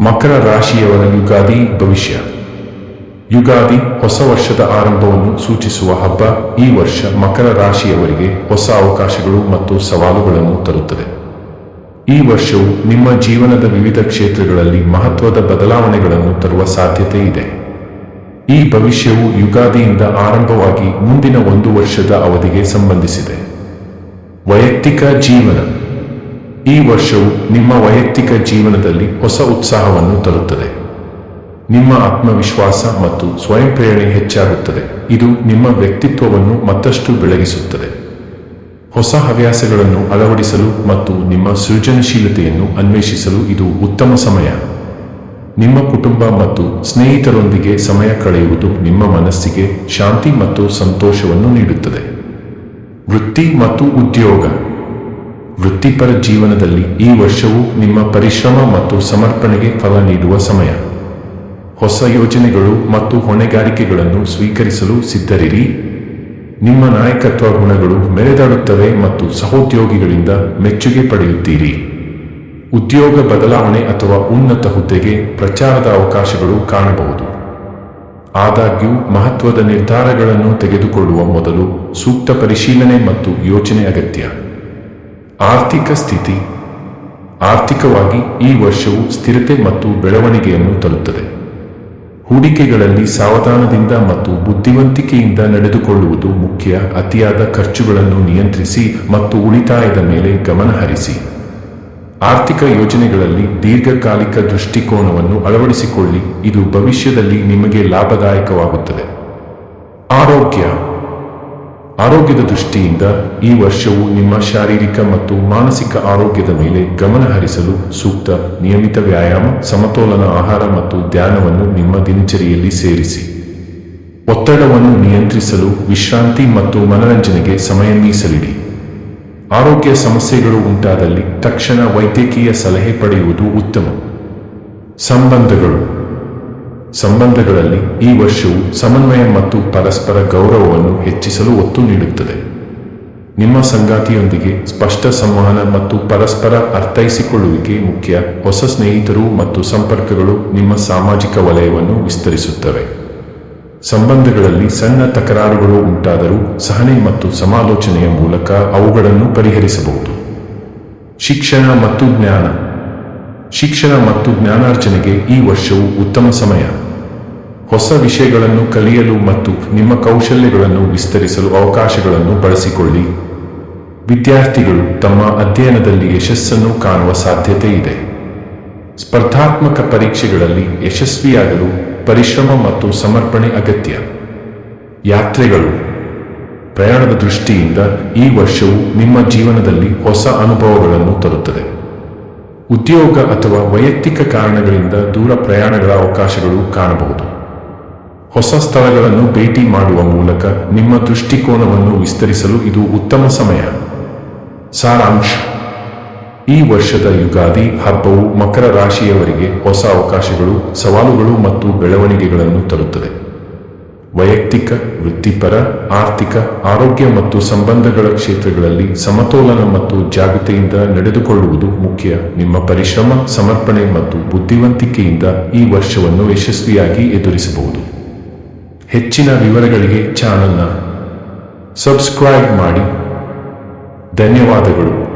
ಮಕರ ರಾಶಿಯವರ ಯುಗಾದಿ ಭವಿಷ್ಯ. ಯುಗಾದಿ ಹೊಸ ವರ್ಷದ ಆರಂಭವನ್ನು ಸೂಚಿಸುವ ಹಬ್ಬ ಈ ವರ್ಷ ಮಕರ ರಾಶಿಯವರಿಗೆ ಹೊಸ ಅವಕಾಶಗಳು ಮತ್ತು ಸವಾಲುಗಳನ್ನು ತರುತ್ತದೆ. ಈ ವರ್ಷವು ನಿಮ್ಮ ಜೀವನದ ವಿವಿಧ ಕ್ಷೇತ್ರಗಳಲ್ಲಿ ಮಹತ್ವದ ಬದಲಾವಣೆಗಳನ್ನು ತರುವ ಸಾಧ್ಯತೆ ಇದೆ. ಈ ಭವಿಷ್ಯವು ಯುಗಾದಿಯಿಂದ ಆರಂಭವಾಗಿ ಮುಂದಿನ ಒಂದು ವರ್ಷದ ಅವಧಿಗೆ ಸಂಬಂಧಿಸಿದೆ. ವೈಯಕ್ತಿಕ ಜೀವನ. ಈ ವರ್ಷವು ನಿಮ್ಮ ವೈಯಕ್ತಿಕ ಜೀವನದಲ್ಲಿ ಹೊಸ ಉತ್ಸಾಹವನ್ನು ತರುತ್ತದೆ. ನಿಮ್ಮ ಆತ್ಮವಿಶ್ವಾಸ ಮತ್ತು ಸ್ವಯಂ ಪ್ರೇರಣೆ ಹೆಚ್ಚಾಗುತ್ತದೆ. ಇದು ನಿಮ್ಮ ವ್ಯಕ್ತಿತ್ವವನ್ನು ಮತ್ತಷ್ಟು ಬೆಳಗಿಸುತ್ತದೆ. ಹೊಸ ಹವ್ಯಾಸಗಳನ್ನು ಅಳವಡಿಸಲು ಮತ್ತು ನಿಮ್ಮ ಸೃಜನಶೀಲತೆಯನ್ನು ಅನ್ವೇಷಿಸಲು ಇದು ಉತ್ತಮ ಸಮಯ. ನಿಮ್ಮ ಕುಟುಂಬ ಮತ್ತು ಸ್ನೇಹಿತರೊಂದಿಗೆ ಸಮಯ ಕಳೆಯುವುದು ನಿಮ್ಮ ಮನಸ್ಸಿಗೆ ಶಾಂತಿ ಮತ್ತು ಸಂತೋಷವನ್ನು ನೀಡುತ್ತದೆ. ವೃತ್ತಿ ಮತ್ತು ಉದ್ಯೋಗ. ವೃತ್ತಿಪರ ಜೀವನದಲ್ಲಿ ಈ ವರ್ಷವು ನಿಮ್ಮ ಪರಿಶ್ರಮ ಮತ್ತು ಸಮರ್ಪಣೆಗೆ ಫಲ ನೀಡುವ ಸಮಯ. ಹೊಸ ಯೋಜನೆಗಳು ಮತ್ತು ಹೊಣೆಗಾರಿಕೆಗಳನ್ನು ಸ್ವೀಕರಿಸಲು ಸಿದ್ಧರಿರಿ. ನಿಮ್ಮ ನಾಯಕತ್ವ ಗುಣಗಳು ಮೆರೆದಾಡುತ್ತವೆ ಮತ್ತು ಸಹೋದ್ಯೋಗಿಗಳಿಂದ ಮೆಚ್ಚುಗೆ ಪಡೆಯುತ್ತೀರಿ. ಉದ್ಯೋಗ ಬದಲಾವಣೆ ಅಥವಾ ಉನ್ನತ ಹುದ್ದೆಗೆ ಪ್ರಚಾರದ ಅವಕಾಶಗಳು ಕಾಣಬಹುದು. ಆದಾಗ್ಯೂ, ಮಹತ್ವದ ನಿರ್ಧಾರಗಳನ್ನು ತೆಗೆದುಕೊಳ್ಳುವ ಮೊದಲು ಸೂಕ್ತ ಪರಿಶೀಲನೆ ಮತ್ತು ಯೋಚನೆ ಅಗತ್ಯ. ಆರ್ಥಿಕ ಸ್ಥಿತಿ, ಆರ್ಥಿಕವಾಗಿ ಈ ವರ್ಷವು ಸ್ಥಿರತೆ ಮತ್ತು ಬೆಳವಣಿಗೆಯನ್ನು ತರುತ್ತದೆ ಹೂಡಿಕೆಗಳಲ್ಲಿ ಸಾವಧಾನದಿಂದ ಮತ್ತು ಬುದ್ಧಿವಂತಿಕೆಯಿಂದ ನಡೆದುಕೊಳ್ಳುವುದು ಮುಖ್ಯ. ಅತಿಯಾದ ಖರ್ಚುಗಳನ್ನು ನಿಯಂತ್ರಿಸಿ ಮತ್ತು ಉಳಿತಾಯದ ಮೇಲೆ ಗಮನ ಹರಿಸಿ. ಆರ್ಥಿಕ ಯೋಜನೆಗಳಲ್ಲಿ ದೀರ್ಘಕಾಲಿಕ ದೃಷ್ಟಿಕೋನವನ್ನು ಅಳವಡಿಸಿಕೊಳ್ಳಿ. ಇದು ಭವಿಷ್ಯದಲ್ಲಿ ನಿಮಗೆ ಲಾಭದಾಯಕವಾಗುತ್ತದೆ. ಆರೋಗ್ಯ. ಆರೋಗ್ಯದ ದೃಷ್ಟಿಯಿಂದ ಈ ವರ್ಷವು ನಿಮ್ಮ ಶಾರೀರಿಕ ಮತ್ತು ಮಾನಸಿಕ ಆರೋಗ್ಯದ ಮೇಲೆ ಗಮನ ಹರಿಸಲು ಸೂಕ್ತ ನಿಯಮಿತ ವ್ಯಾಯಾಮ, ಸಮತೋಲನ ಆಹಾರ ಮತ್ತು ಧ್ಯಾನವನ್ನು ನಿಮ್ಮ ದಿನಚರಿಯಲ್ಲಿ ಸೇರಿಸಿ. ಒತ್ತಡವನ್ನು ನಿಯಂತ್ರಿಸಲು ವಿಶ್ರಾಂತಿ ಮತ್ತು ಮನರಂಜನೆಗೆ ಸಮಯ ಮೀಸಲಿಡಿ. ಆರೋಗ್ಯ ಸಮಸ್ಯೆಗಳು ಉಂಟಾದಲ್ಲಿ ತಕ್ಷಣ ವೈದ್ಯಕೀಯ ಸಲಹೆ ಪಡೆಯುವುದು ಉತ್ತಮ. ಸಂಬಂಧಗಳು. ಸಂಬಂಧಗಳಲ್ಲಿ ಈ ವರ್ಷವು ಸಮನ್ವಯ ಮತ್ತು ಪರಸ್ಪರ ಗೌರವವನ್ನು ಹೆಚ್ಚಿಸಲು ಒತ್ತು ನೀಡುತ್ತದೆ. ನಿಮ್ಮ ಸಂಗಾತಿಯೊಂದಿಗೆ ಸ್ಪಷ್ಟ ಸಂವಹನ ಮತ್ತು ಪರಸ್ಪರ ಅರ್ಥೈಸಿಕೊಳ್ಳುವಿಕೆ ಮುಖ್ಯ. ಹೊಸ ಸ್ನೇಹಿತರು ಮತ್ತು ಸಂಪರ್ಕಗಳು ನಿಮ್ಮ ಸಾಮಾಜಿಕ ವಲಯವನ್ನು ವಿಸ್ತರಿಸುತ್ತವೆ. ಸಂಬಂಧಗಳಲ್ಲಿ ಸಣ್ಣ ತಕರಾರುಗಳು ಉಂಟಾದರೂ ಸಹನೆ ಮತ್ತು ಸಮಾಲೋಚನೆಯ ಮೂಲಕ ಅವುಗಳನ್ನು ಪರಿಹರಿಸಬಹುದು. ಶಿಕ್ಷಣ ಮತ್ತು ಜ್ಞಾನ. ಶಿಕ್ಷಣ ಮತ್ತು ಜ್ಞಾನಾರ್ಜನೆಗೆ ಈ ವರ್ಷವು ಉತ್ತಮ ಸಮಯ. ಹೊಸ ವಿಷಯಗಳನ್ನು ಕಲಿಯಲು ಮತ್ತು ನಿಮ್ಮ ಕೌಶಲ್ಯಗಳನ್ನು ವಿಸ್ತರಿಸಲು ಅವಕಾಶಗಳನ್ನು ಬಳಸಿಕೊಳ್ಳಿ. ವಿದ್ಯಾರ್ಥಿಗಳು ತಮ್ಮ ಅಧ್ಯಯನದಲ್ಲಿ ಯಶಸ್ಸನ್ನು ಕಾಣುವ ಸಾಧ್ಯತೆ ಇದೆ. ಸ್ಪರ್ಧಾತ್ಮಕ ಪರೀಕ್ಷೆಗಳಲ್ಲಿ ಯಶಸ್ವಿಯಾಗಲು ಪರಿಶ್ರಮ ಮತ್ತು ಸಮರ್ಪಣೆ ಅಗತ್ಯ. ಯಾತ್ರೆಗಳು. ಪ್ರಯಾಣದ ದೃಷ್ಟಿಯಿಂದ ಈ ವರ್ಷವು ನಿಮ್ಮ ಜೀವನದಲ್ಲಿ ಹೊಸ ಅನುಭವಗಳನ್ನು ತರುತ್ತದೆ. ಉದ್ಯೋಗ ಅಥವಾ ವೈಯಕ್ತಿಕ ಕಾರಣಗಳಿಂದ ದೂರ ಪ್ರಯಾಣಗಳ ಅವಕಾಶಗಳು ಕಾಣಬಹುದು. ಹೊಸ ಸ್ಥಳಗಳನ್ನು ಭೇಟಿ ಮಾಡುವ ಮೂಲಕ ನಿಮ್ಮ ದೃಷ್ಟಿಕೋನವನ್ನು ವಿಸ್ತರಿಸಲು ಇದು ಉತ್ತಮ ಸಮಯ. ಸಾರಾಂಶ. ಈ ವರ್ಷದ ಯುಗಾದಿ ಹಬ್ಬವು ಮಕರ ರಾಶಿಯವರಿಗೆ ಹೊಸ ಅವಕಾಶಗಳು, ಸವಾಲುಗಳು ಮತ್ತು ಬೆಳವಣಿಗೆಗಳನ್ನು ತರುತ್ತದೆ. ವೈಯಕ್ತಿಕ, ವೃತ್ತಿಪರ, ಆರ್ಥಿಕ, ಆರೋಗ್ಯ ಮತ್ತು ಸಂಬಂಧಗಳ ಕ್ಷೇತ್ರಗಳಲ್ಲಿ ಸಮತೋಲನ ಮತ್ತು ಜಾಗೃತೆಯಿಂದ ನಡೆದುಕೊಳ್ಳುವುದು ಮುಖ್ಯ. ನಿಮ್ಮ ಪರಿಶ್ರಮ, ಸಮರ್ಪಣೆ ಮತ್ತು ಬುದ್ಧಿವಂತಿಕೆಯಿಂದ ಈ ವರ್ಷವನ್ನು ಯಶಸ್ವಿಯಾಗಿ ಎದುರಿಸಬಹುದು. ಹೆಚ್ಚಿನ ವಿವರಗಳಿಗೆ ಚಾನಲ್ನ ಸಬ್ಸ್ಕ್ರೈಬ್ ಮಾಡಿ. ಧನ್ಯವಾದಗಳು.